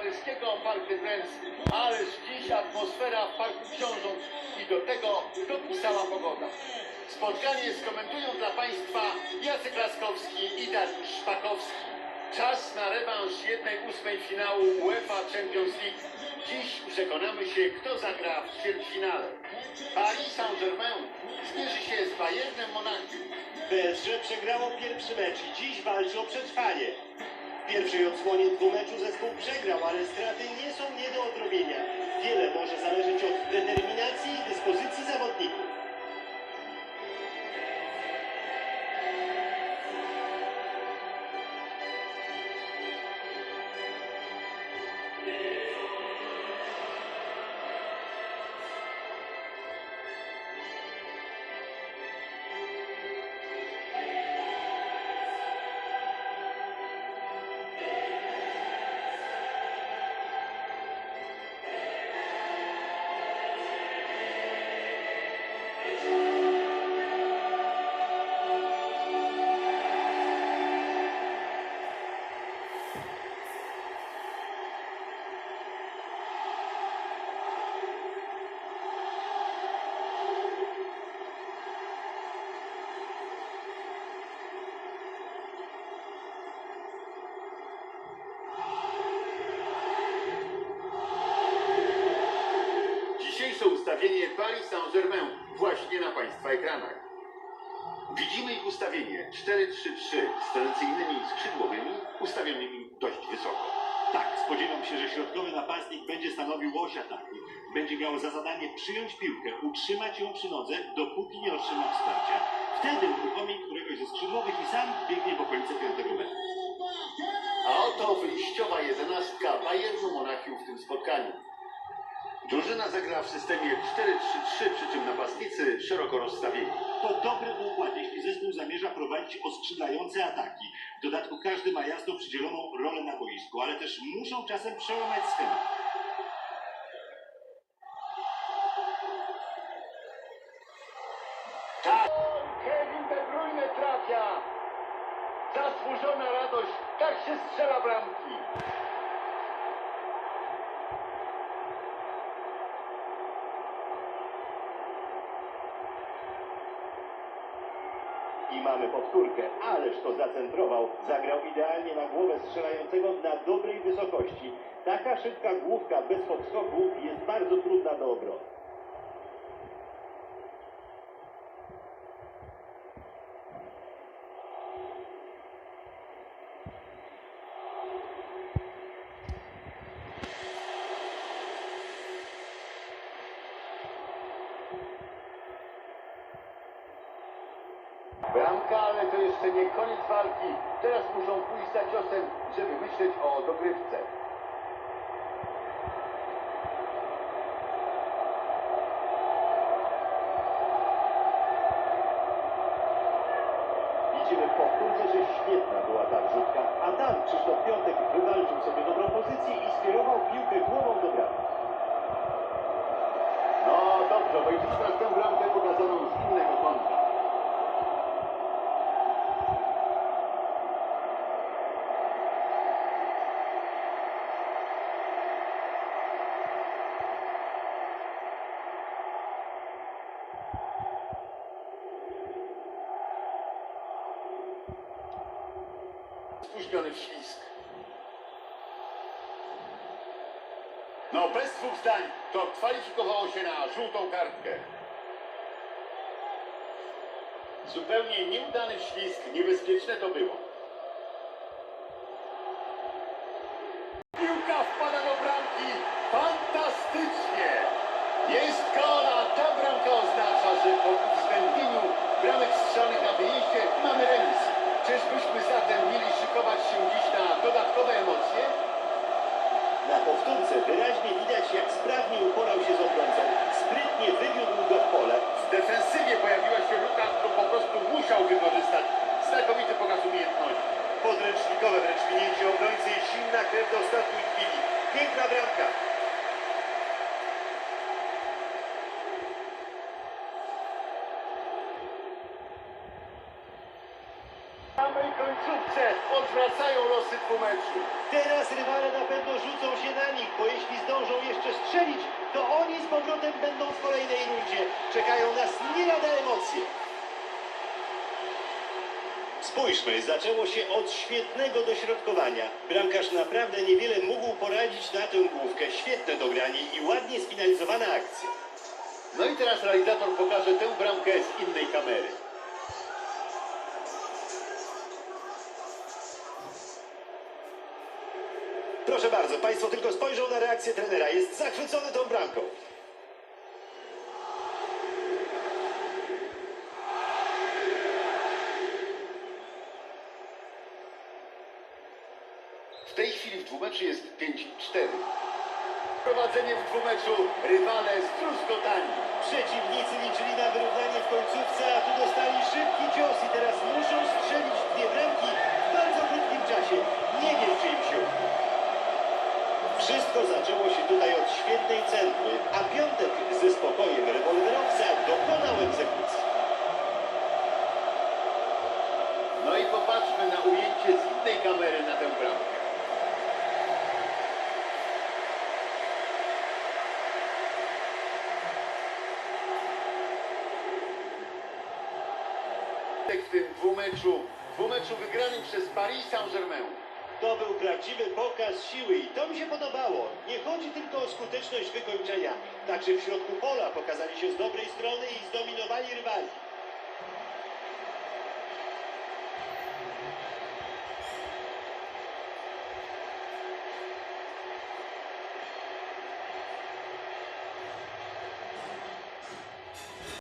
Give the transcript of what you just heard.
paryskiego des Princes. Ależ dziś atmosfera w Parku Książąt i do tego dopisała pogoda. Spotkanie skomentują dla Państwa Jacek Laskowski i Dariusz Szpakowski. Czas na rewanż jednej ósmej finału UEFA Champions League. Dziś przekonamy się, kto zagra w ćwierćfinale. Paris Saint-Germain zmierzy się z Bayernem Monachium. PSG przegrało pierwszy mecz i dziś walczy o przetrwanie. Pierwszej odsłonie dwumeczu zespół przegrał, ale straty nie są nie do odrobienia. Wiele może zależeć od determinacji i dyspozycji zawodników. Ustawienie Paris Saint-Germain właśnie na Państwa ekranach. Widzimy ich ustawienie 4-3-3 z tradycyjnymi skrzydłowymi ustawionymi dość wysoko. Tak, spodziewam się, że środkowy napastnik będzie stanowił oś ataku. Będzie miał za zadanie przyjąć piłkę, utrzymać ją przy nodze, dopóki nie otrzyma wsparcia. Wtedy uruchomi któregoś ze skrzydłowych i sam biegnie w okolice piątego metra. A oto wyjściowa jedenastka Bayernu Monachium w tym spotkaniu. Drużyna zagra w systemie 4-3-3, przy czym napastnicy szeroko rozstawieni. To dobry układ, jeśli zespół zamierza prowadzić oskrzydlające ataki. W dodatku każdy ma jasno przydzieloną rolę na boisku, ale też muszą czasem przełamać schemat. Tak! Kevin De Bruyne trafia! Zasłużona radość, tak się strzela bramki. I mamy powtórkę, ależ to zacentrował. Zagrał idealnie na głowę strzelającego na dobrej wysokości. Taka szybka główka bez podskoku jest bardzo trudna do obrony. Bramka, ale to jeszcze nie koniec walki. Teraz muszą pójść za ciosem, żeby myśleć o dogrywce. Widzimy powtórce, że świetna była ta wrzutka, a tam Krzysztof Piątek wywalczył sobie dobrą pozycję i skierował piłkę głową do bramki. No dobrze, obejrzymy teraz tę bramkę pokazaną z innego kąta. Spóźniony ślisk. No bez dwóch zdań to kwalifikowało się na żółtą kartkę. Zupełnie nieudany ślisk, niebezpieczne to było. Piłka wpada do bramki, fantastycznie! Jest gol, a ta bramka oznacza, że po uwzględnieniu bramek strzelonych na wyjeździe mamy remis. Czyżbyśmy zatem mieli szykować się dziś na dodatkowe emocje? Na powtórce wyraźnie widać, jak sprawnie uporał się z obrońcą. Sprytnie wywiódł go w pole. W defensywie pojawiła się luka, którą po prostu musiał wykorzystać. Znakomity pokaz umiejętności. Podręcznikowe wręcz minięcie obrońcy i zimna krew do ostatniej chwili. Piękna bramka. samej końcówce odwracają losy dwumeczu. Teraz rywale na pewno rzucą się na nich, bo jeśli zdążą jeszcze strzelić, to oni z powrotem będą w kolejnej rundzie. Czekają nas nie lada emocje. Spójrzmy, zaczęło się od świetnego dośrodkowania. Bramkarz naprawdę niewiele mógł poradzić na tę główkę. Świetne dogranie i ładnie sfinalizowana akcja. No i teraz realizator pokaże Proszę bardzo, Państwo tylko spojrzą na reakcję trenera. Jest zachwycony tą bramką. W tej chwili w dwumeczu jest 5-4. Prowadzenie w dwumeczu rywale zdruzgotani. Przeciwnicy liczyli na wyrównanie w końcówce, a tu dostali szybki cios i teraz muszą strzelić dwie bramki w bardzo krótkim czasie. Nie wiem, czy im się uda. Wszystko zaczęło się tutaj od świetnej centry, a Piątek ze spokojem rewolwerowca dokonał egzekucji. No i popatrzmy na ujęcie z innej kamery na tę bramkę. w tym dwumeczu, dwumeczu wygranym przez Paris Saint-Germain. To był prawdziwy pokaz siły i to mi się podobało. Nie chodzi tylko o skuteczność wykończenia. Także w środku pola pokazali się z dobrej strony i zdominowali rywali.